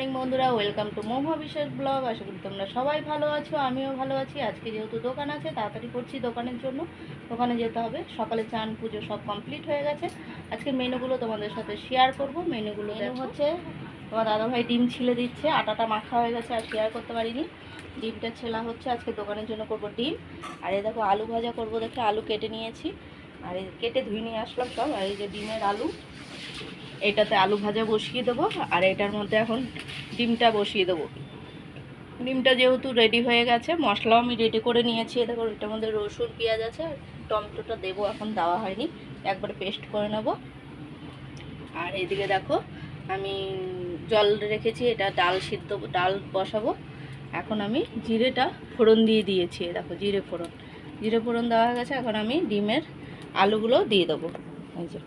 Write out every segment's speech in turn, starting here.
Morning বন্ধুরা। Welcome two momo বিশেষ blog আশা করি তোমরা সবাই ভালো আছো আমিও ভালো আছি। আজকে যেহেতু দোকান আছে তাড়াতাড়ি করছি দোকানের জন্য। দোকানে যেতে হবে। সকালে চান পুজো সব কমপ্লিট হয়ে গেছে। আজকে মেনুগুলো তোমাদের সাথে শেয়ার করব। মেনুগুলো মেনু হচ্ছে তোমার দাদাভাই ডিম ছিলে দিচ্ছে। আটাটা মাখা হয়ে গেছে আর শেয়ার করতে পারিনি। ডিমটা ছেলা হচ্ছে। আজকে দোকানের জন্য করব ডিম। আর এই দেখো আলু ভাজা করব দেখে আলু কেটে নিয়েছি। আর কেটে ধুয়ে নিয়ে আসলাম সব। আর এই যে ডিমের আলু। এটাতে আলু ভাজা বসিয়ে দেবো, আর এটার মধ্যে এখন ডিমটা বসিয়ে দেবো। ডিমটা যেহেতু রেডি হয়ে গেছে, মশলাও আমি রেডি করে নিয়েছি। দেখো, এটার মধ্যে রসুন, পেঁয়াজ আছে, আর টমেটোটা দেবো এখন, দেওয়া হয়নি। একবারে পেস্ট করে নেব। আর এদিকে দেখো, আমি জল রেখেছি, এটা ডাল সিদ্ধ, ডাল বসাবো। এখন আমি জিরেটা ফোড়ন দিয়ে দিয়েছি দেখো, জিরে ফোড়ন। জিরে ফোড়ন দেওয়া হয়ে গেছে, এখন আমি ডিমের আলুগুলো দিয়ে দেবো। এই যে।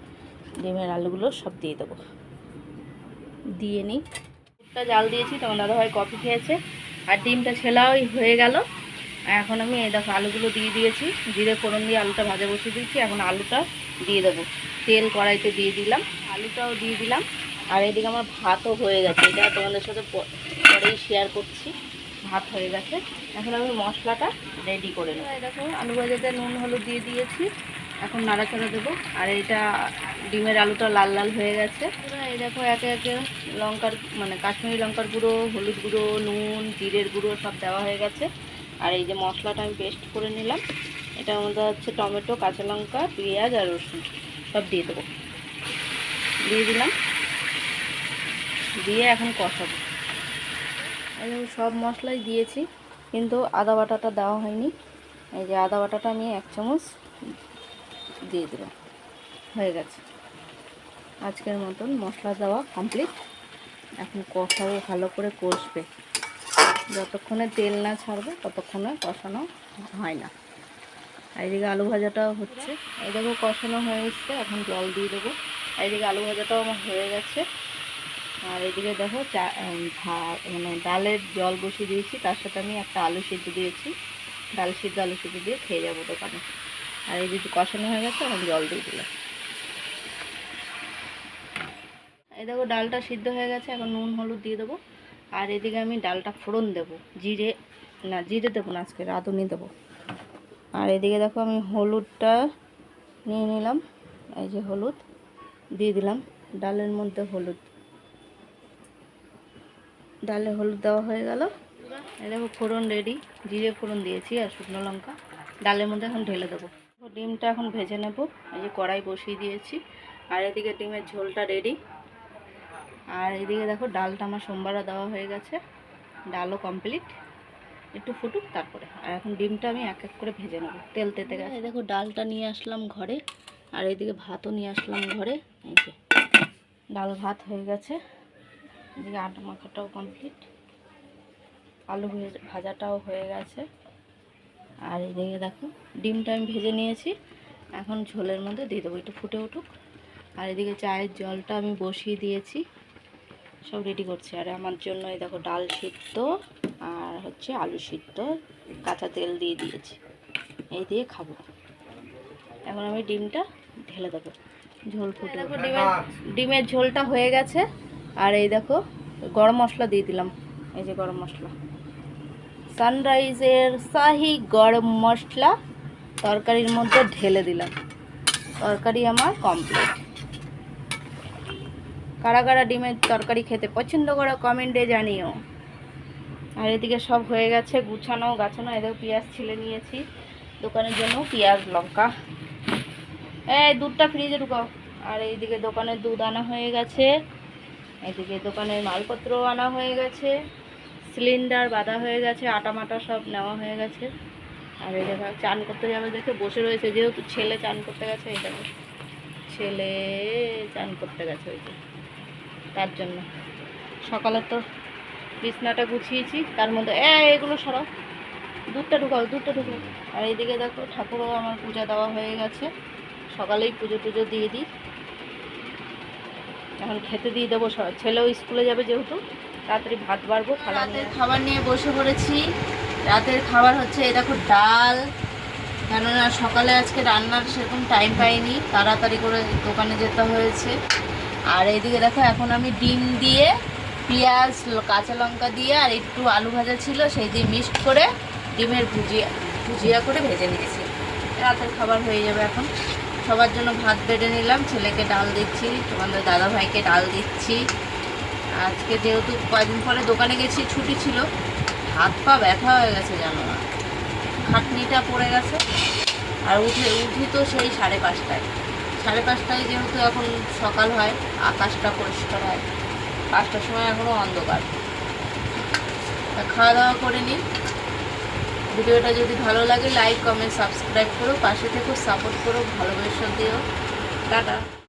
ডিমের আলুগুলো সব দিয়ে দেবো। দিয়ে নিই। দুধটা জাল দিয়েছি তোমার দাদাভাই কফি খেয়েছে আর ডিমটা ছেলাও হয়ে গেল। এখন আমি এই দেখো আলুগুলো দিয়ে দিয়েছি জিরে ফোড়ন দিয়ে আলুটা ভাজা বসিয়ে দিয়েছি এখন আলুটা দিয়ে দেবো। তেল কড়াইতে দিয়ে দিলাম আলুটাও দিয়ে দিলাম আর এদিকে আমার ভাতও হয়ে গেছে। এটা তোমাদের সাথে পরেই শেয়ার করছি। ভাত হয়ে গেছে। এখন আমি মশলাটা রেডি করে নেব। দেখো আলু ভাজাতে নুন হলুদ দিয়ে দিয়েছি। এখন নাড়াচাড়া দেবো। আর এটা ডিমের আলুটা লাল লাল হয়ে গেছে। এই দেখো একে একে লঙ্কার মানে কাশ্মীরি লঙ্কার গুঁড়ো, হলুদ গুঁড়ো, নুন, জিরের গুঁড়ো সব দেওয়া হয়ে গেছে। আর এই যে মশলাটা আমি পেস্ট করে নিলাম। এটা আমাদের হচ্ছে টমেটো, কাঁচা লঙ্কা, পেঁয়াজ আর রসুন। সব দিয়ে দেবো। দিয়ে দিলাম। দিয়ে এখন কষাবো। দেখো সব মশলাই দিয়েছি, কিন্তু আদা বাটাটা দেওয়া হয়নি। এই যে আদা বাটাটা আমি এক চামচ দিয়ে দিলাম। হয়ে গেছে। আজকের মতন মশলা দেওয়া কমপ্লিট এখন কষাও ভালো করে কষবে। যতক্ষণে তেল না ছাড়বে, ততক্ষণে কষানো হয় না। এইদিকে আলু ভাজাটাও হচ্ছে। এই দেখো কষানো হয়ে এসছে। এখন জল দিয়ে দেবো। এইদিকে আলু ভাজাটাও আমার হয়ে গেছে। আর এদিকে দেখো চা মানে ডালের জল বসিয়ে দিয়েছি। তার সাথে আমি একটা আলু সিদ্ধ দিয়েছি। ডাল সিদ্ধ, আলু সিদ্ধ দিয়ে খেয়ে যাব দোকানে। আর এই যদি কষানো হয়ে গেছে, এখন জল দিয়ে দিলাম। এই দেখো ডালটা সিদ্ধ হয়ে গেছে, এখন নুন, হলুদ দিয়ে দেবো। আর এদিকে আমি ডালটা ফোড়ন দেবো, জিরে, না, জিরে দেবো না, আজকে রাঁধুনি দেবো। আর এদিকে দেখো আমি হলুদটা নিয়ে নিলাম, এই যে হলুদ দিয়ে দিলাম, ডালের মধ্যে হলুদ। ডালে হলুদ দেওয়া হয়ে গেল। এই দেখো ফোড়ন রেডি, জিরে ফোড়ন দিয়েছি আর শুকনো লঙ্কা। ডালের মধ্যে এখন ঢেলে দেবো। ডিমটা এখন ভেজে নেব। এই যে কড়াই বসিয়ে দিয়েছি। আর এদিকে ডিমের ঝোলটা রেডি আর এদিকে দেখো ডালটা আমার সোমবারে দেওয়া হয়ে গেছে। ডালও কমপ্লিট একটু ফুটুক তারপরে। আর এখন ডিমটা আমি এক এক করে ভেজে নেব। তেল তেতে গেছে। দেখো ডালটা নিয়ে আসলাম ঘরে। আর এদিকে ভাতও নিয়ে আসলাম ঘরে। এই যে ডাল ভাত হয়ে গেছে। এদিকে আটা মাখাটাও কমপ্লিট আলু ভাজাটাও হয়ে গেছে। আর এদিকে দেখো ডিমটা আমি ভেজে নিয়েছি। এখন ঝোলের মধ্যে দিয়ে দেবো একটু ফুটে উঠুক। আর এদিকে চায়ের জলটা আমি বসিয়ে দিয়েছি সব রেডি করছি। আর আমার জন্য এই দেখো ডাল সিদ্ধ আর হচ্ছে আলু সিদ্ধ কাঁচা তেল দিয়ে দিয়েছি। এই দিয়ে খাব। এখন আমি ডিমটা ঢেলে দেবো। ঝোল ফুটে দেখো ডিমের ডিমের ঝোলটা হয়ে গেছে। আর এই দেখো গরম মশলা দিয়ে দিলাম। এই যে গরম মশলা। সানরাইজের শাহি গরম মশলা তরকারির মধ্যে ঢেলে দিলাম। তরকারি আমার কমপ্লিট কারা কারা ডিমের তরকারি খেতে পছন্দ করো কমেন্টে জানিও। আর এদিকে সব হয়ে গেছে গুছানো, গাছানো, এদিকে পেঁয়াজ ছিলে নিয়েছি। দোকানের জন্য পেঁয়াজ, লঙ্কা। এই দুধটা ফ্রিজে ঢুকাও। আর এইদিকে দোকানের দুধ আনা হয়ে গেছে। এদিকে দোকানের মালপত্র আনা হয়ে গেছে। সিলিন্ডার বাঁধা হয়ে গেছে আটা মাটা সব নেওয়া হয়ে গেছে। আর এই দেখো, চান করতে যাবে দেখে বসে রয়েছে, যেহেতু ছেলে চান করতে গেছে, এই দেখো। ছেলে চান করতে গেছে ওই যে, তার জন্য। সকালে তো বিছনাটা গুছিয়েছি, তার মধ্যে এ এগুলো সরাও দুধটা ঢুকাও দুধটা ঢুকাও। আর এইদিকে দেখো, ঠাকুরও আমার পূজা দেওয়া হয়ে গেছে। সকালেই পুজো টুজো দিয়ে দিই। এখন খেতে দিয়ে দেবো ছেলেও স্কুলে যাবে যেহেতু। তাড়াতাড়ি ভাত বাড়বো রাতের খাবার নিয়ে বসে পড়েছি। রাতের খাবার হচ্ছে, এই দেখো ডাল। কেননা সকালে আজকে রান্নার সেরকম টাইম পাইনি, তাড়াতাড়ি করে দোকানে যেতে হয়েছে। আর এইদিকে দেখো, এখন আমি ডিম দিয়ে, পেঁয়াজ, কাঁচা লঙ্কা দিয়ে আর একটু আলু ভাজা ছিল, সেই দিয়ে মিক্সড করে ডিমের ভুজিয়া ভুজিয়া করে ভেজে নিয়েছি। রাতের খাবার হয়ে যাবে এখন। সবার জন্য ভাত বেড়ে নিলাম, ছেলেকে ডাল দিচ্ছি, তোমাদের দাদা ভাইকে ডাল দিচ্ছি। আজকে যেহেতু কয়েকদিন পরে দোকানে গেছি, ছুটি ছিল। হাত পা ব্যথা হয়ে গেছে, জানো না। খাটনিটা পড়ে গেছে। আর উঠে, উঠি তো সেই সাড়ে পাঁচটায়। সাড়ে পাঁচটায় যেহেতু এখন সকাল হয়, আকাশটা পরিষ্কার হয়। পাঁচটার সময় এখনও অন্ধকার। খাওয়া দাওয়া করে নিই ভিডিওটা যদি ভালো লাগে, লাইক, কমেন্ট, সাবস্ক্রাইব করো। পাশে থেকেও সাপোর্ট করো, ভালোবাসা দিও। টাটা।